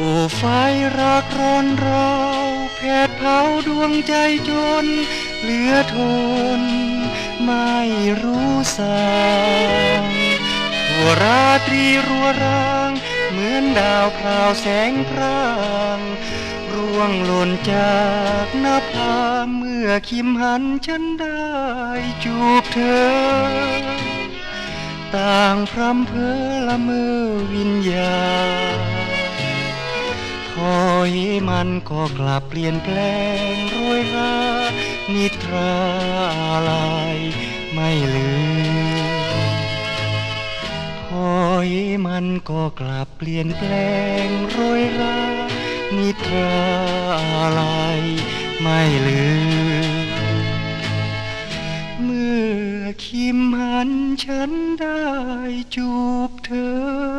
โอ้ไฟรักร้อนเราแผดเผาดวงใจจน เหลือทน ไม่รู้สางทั่วราตรีรัวราง เหมือนดาวพราวแสงพรางร่วงหล่นจากหน้าผาเมื่อคิมหันฉันได้จูบเธอ ต่างพรำเพอละเมอวิญญา อยมันก็กลับเปลี่ยนแปลงโรยรานิทราลายไม่ลืมคอยมันก็กลับเปลี่ยนแปลงโรยรานิทราลายไม่ลืมเมื่อคิมหันฉันได้จูบเธอ